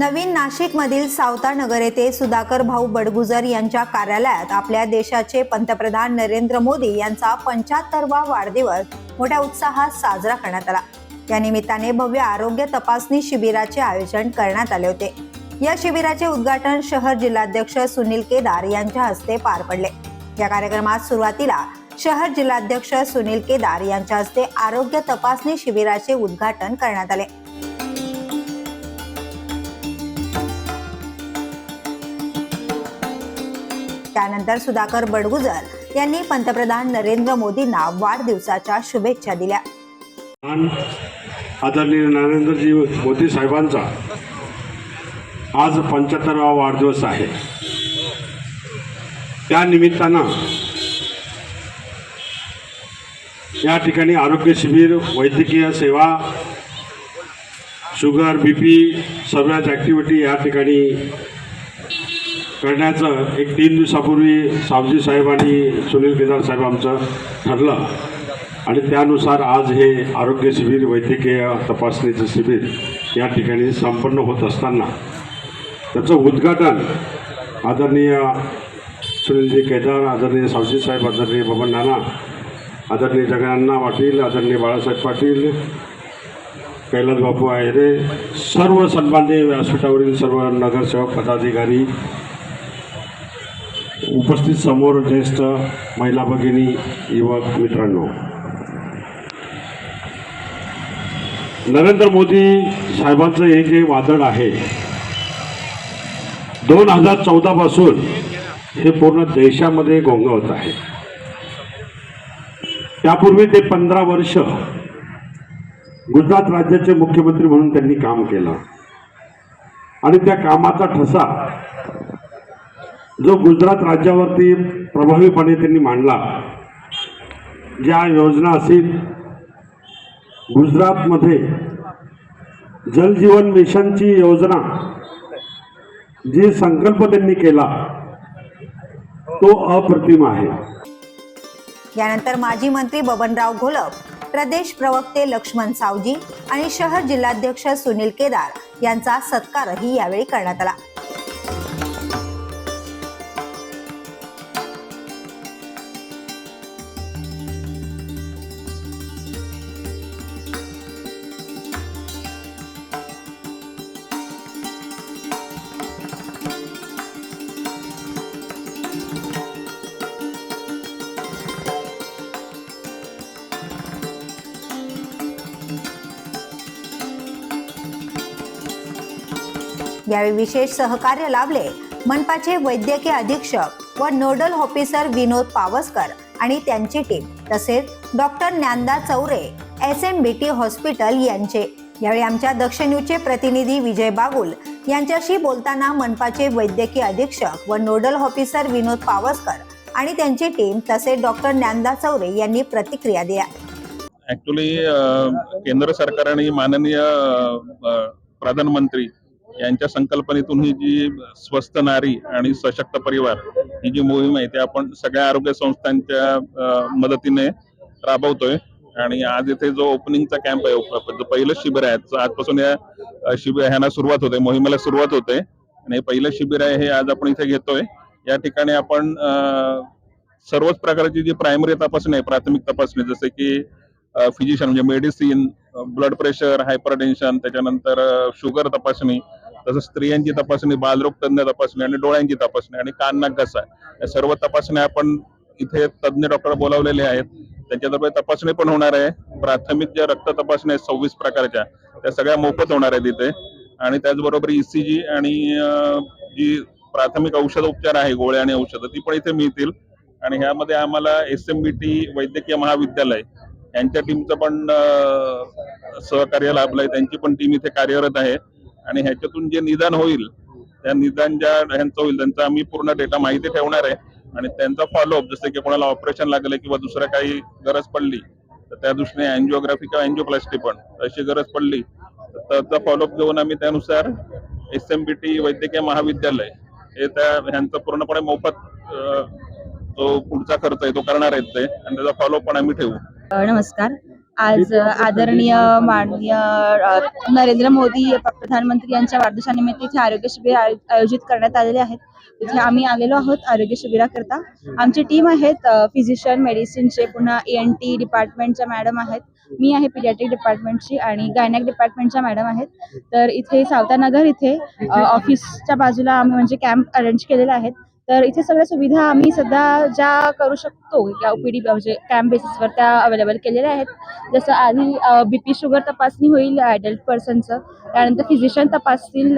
नवीन नाशिकमधील सावता नगर येथे सुधाकर भाऊ बडगुजर यांच्या कार्यालयात आपल्या देशाचे पंतप्रधान नरेंद्र मोदी यांचा पंच्याहत्तरवा वाढदिवस मोठ्या उत्साहात साजरा करण्यात आला. या निमित्ताने भव्य आरोग्य तपासणी शिबिराचे आयोजन करण्यात आले होते. या शिबिराचे उद्घाटन शहर जिल्हाध्यक्ष सुनील केदार यांच्या हस्ते पार पडले. या कार्यक्रमात सुरुवातीला शहर जिल्हाध्यक्ष सुनील केदार यांच्या हस्ते आरोग्य तपासणी शिबिराचे उद्घाटन करण्यात आले. त्यानंतर सुधाकर बडगुजर यांनी पंतप्रधान नरेंद्र मोदींना वाढदिवसाच्या शुभेच्छा दिल्या. आदरणीय नरेंद्रजी मोदी साहेबांचा आज पंच्याहत्तरावा वाढदिवस आहे. त्या निमित्तानं या ठिकाणी आरोग्य शिबिर वैद्यकीय सेवा शुगर बी पी सगळ्याच ॲक्टिव्हिटी या ठिकाणी करण्याचं एक तीन दिवसापूर्वी सावजी साहेब आणि सुनील केदार साहेब आमचं ठरलं. आणि त्यानुसार आज हे आरोग्य शिबिर वैद्यकीय तपासणीचं शिबिर या ठिकाणी संपन्न होत असताना त्याचं उद्घाटन आदरणीय सुनीलजी केदार आदरणीय सावजी साहेब आदरणीय बबन नाना आदरणीय जगन्ना पाटील आदरणीय बाळासाहेब पाटील कैलास बापू आहेरे सर्व सन्मान्य व्यासपीठावरील सर्व नगरसेवक पदाधिकारी उपस्थित समोर ज्येष्ठ महिला भगिनी युवक मित्रांनो. नरेंद्र मोदी साहेबांचं हे जे वादळ आहे दोन हजार चौदा पासून हे पूर्ण देशामध्ये घोंगवत आहे. त्यापूर्वी ते पंधरा वर्ष गुजरात राज्याचे मुख्यमंत्री म्हणून त्यांनी काम केलं. आणि त्या कामाचा ठसा जो गुजरात राज्यावरती प्रभावीपणे त्यांनी मांडला ज्या योजना असतील गुजरातमध्ये जलजीवन मिशनची योजना जी संकल्प त्यांनी केला तो अप्रतिम आहे. यानंतर माजी मंत्री बबनराव घोलप प्रदेश प्रवक्ते लक्ष्मण सावजी आणि शहर जिल्हाध्यक्ष सुनील केदार यांचा सत्कारही यावेळी करण्यात आला. यावेळी विशेष सहकार्य लाभले मनपाचे वैद्यकीय अधीक्षक व नोडल ऑफिसर विनोद पावसकर आणि त्यांची टीम तसेच doctor Dnyanada Chaure S M B T hospital यांचे. यावेळी आमच्या दक्ष न्यूजचे प्रतिनिधी विजय बागुल यांच्याशी बोलताना मनपाचे वैद्यकीय अधीक्षक व नोडल ऑफिसर विनोद पावसकर आणि त्यांची टीम तसेच डॉक्टर ज्ञानदा चौरे यांनी प्रतिक्रिया दिल्या. ऍक्च्युली केंद्र सरकार आणि माननीय प्रधानमंत्री यांच्या संकल्पनेतून ही जी स्वस्थ नारी आणि सशक्त परिवार ही जी मोहीम आहे ती आपण सगळ्या आरोग्य संस्थांच्या मदतीने राबवतोय. आणि आज इथे जो ओपनिंगचा कॅम्प आहे जो पहिलं शिबिर आहे आजपासून या शिबिर ह्यांना सुरुवात होते मोहिमेला सुरुवात होते. आणि हे पहिलं शिबिर आहे हे आज आपण इथे घेतोय. या ठिकाणी आपण सर्वच प्रकारची जी प्रायमरी तपासणी आहे प्राथमिक तपासणी जसे की फिजिशियन म्हणजे मेडिसिन ब्लड प्रेशर हायपरटेन्शन त्याच्यानंतर शुगर तपासणी तसंच स्त्रियांची तपासणी बालरोग तज्ञ तपासणी आणि डोळ्यांची तपासणी आणि कान नाक घसा या सर्व तपासण्या आपण इथे तज्ञ डॉक्टर बोलावलेले आहेत. त्यांच्यातर्फे तपासणी पण होणार आहे. प्राथमिक ज्या रक्त तपासण्या आहेत सव्वीस प्रकारच्या त्या सगळ्या मोफत होणार आहेत इथे. आणि त्याचबरोबर ईसीजी आणि जी प्राथमिक औषध उपचार आहे गोळ्या आणि औषधं ती पण इथे मिळतील. आणि ह्यामध्ये आम्हाला एस एम बी टी वैद्यकीय महाविद्यालय यांच्या टीमचं पण सहकार्य लाभलंय. त्यांची पण टीम इथे कार्यरत आहे. आणि ह्याच्यातून जे निदान होईल त्या निदान ज्या ह्यांचं होईल त्यांचा आम्ही पूर्ण डेटा माहिती ठेवणार आहे. आणि त्यांचा फॉलोअप जसं की कोणाला ऑपरेशन लागलं किंवा दुसरं काही गरज पडली तर त्या दृष्टीने अँजिओग्राफी किंवा अँजिओप्लास्टी पण अशी गरज पडली तर त्याचा फॉलोअप घेऊन आम्ही त्यानुसार एस एम बी टी वैद्यकीय महाविद्यालय हे त्या ह्यांचा पूर्णपणे मोफत जो पुढचा खर्च आहे तो करणार आहेत ते आणि त्याचा फॉलोअप पण आम्ही ठेवू. नमस्कार. आज आदरणीय माननीय नरेंद्र मोदी प्रधानमंत्री यांच्या वाढदिवसानिमित्त इथे आरोग्य शिबिर आय- आयोजित करण्यात आलेले आहेत. इथे आम्ही आलेलो आहोत आरोग्य शिबिराकरता. आमची टीम आहेत फिजिशियन मेडिसिनचे पुन्हा एन टी डिपार्टमेंटच्या मॅडम आहेत. मी आहे पिडियाट्रिक डिपार्टमेंटची आणि गायनॅक डिपार्टमेंटच्या मॅडम आहेत. तर इथे सावतानगर इथे ऑफिसच्या बाजूला आम्ही म्हणजे कॅम्प अरेंज केलेले आहेत तर इथे सगळ्या सुविधा आम्ही सध्या ज्या करू शकतो या ओपीडी म्हणजे कॅम्प बेसिसवर त्या अवेलेबल केलेल्या आहेत. जसं आधी बीपी शुगर तपासणी होईल ॲडल्ट पर्सनचं त्यानंतर फिजिशियन तपासतील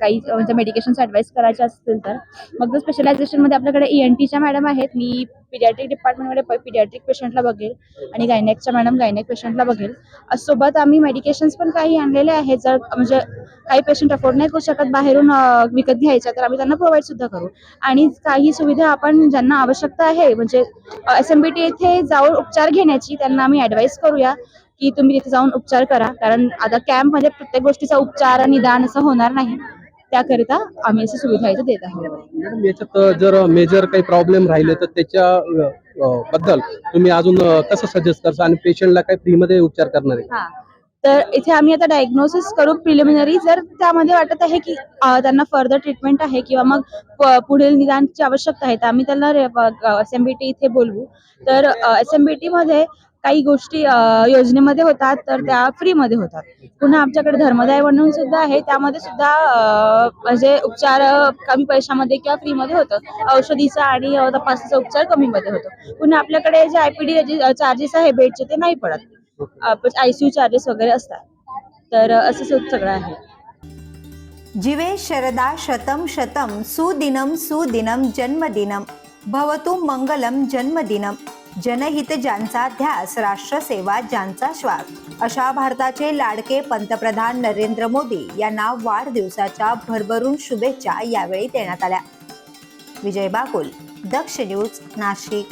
काही म्हणजे मेडिकेशन्स ॲडवाईस करायचे असतील तर. मग स्पेशलायझेशनमध्ये आपल्याकडे ई एन टीच्या मॅडम आहेत मी पिडियाट्रिक डिपार्टमेंटमध्ये पिडियाट्रिक पेशंटला बघेल आणि गायनॅकच्या मॅडम गायनॅक पेशंटला बघेल. सोबत आम्ही मेडिकेशन्स पण काही आणलेले आहेत जर म्हणजे काही पेशंट अफोर्ड नाही करू शकत बाहेरून विकत घ्यायच्या तर आम्ही त्यांना प्रोव्हाइड सुद्धा करू. आणि काही सुविधा आपण ज्यांना आवश्यकता आहे म्हणजे एस एम बी टी येथे जाऊन उपचार घेण्याची त्यांना आम्ही ॲडवाईस करूया की तुम्ही तिथे जाऊन उपचार करा. कारण आता कॅम्पमध्ये प्रत्येक गोष्टीचा उपचार निदान असं होणार नाही. त्याकरिता आम्ही अशी सुविधा इथे देत आहोत याच्यात जर मेजर काही प्रॉब्लेम राहिले तर त्याच्या बद्दल तुम्ही अजून कसं सजेस्ट करता? आणि पेशंटला काही फ्रीमध्ये उपचार करणार? आहे तर इथे आम्ही आता डायग्नोसिस करू प्रिलिमिनरी जर त्यामध्ये वाटत आहे की त्यांना फर्दर ट्रीटमेंट आहे किंवा मग पुढील निदानची आवश्यकता आहे तर आम्ही त्यांना एस एम बी टी इथे बोलवू. तर एस एम बी टीमध्ये काही गोष्टी योजनेमध्ये होतात तर त्या फ्रीमध्ये होतात. पुन्हा आमच्याकडे धर्मदाय म्हणून सुद्धा आहे त्यामध्ये सुद्धा म्हणजे उपचार कमी पैशामध्ये किंवा फ्रीमध्ये होतं. औषधीचा आणि तपासाचा उपचार कमीमध्ये होतो. पुन्हा आपल्याकडे जे आय पी डी चार्जेस आहे बेडचे ते नाही पडत. आयसीयू चार्जेस वगैरे असतात. तर असं सगळं आहे. जीवे शरदा शतम शतम सुदिनम सुदिनम जन्मदिनम भवतु मंगलम जन्मदिनम जनहित ज्यांचा ध्यास राष्ट्रसेवा ज्यांचा श्वास. अशा भारताचे लाडके पंतप्रधान नरेंद्र मोदी यांना वाढदिवसाच्या भरभरून शुभेच्छा यावेळी देण्यात आल्या. विजय बाकुल दक्ष न्यूज नाशिक.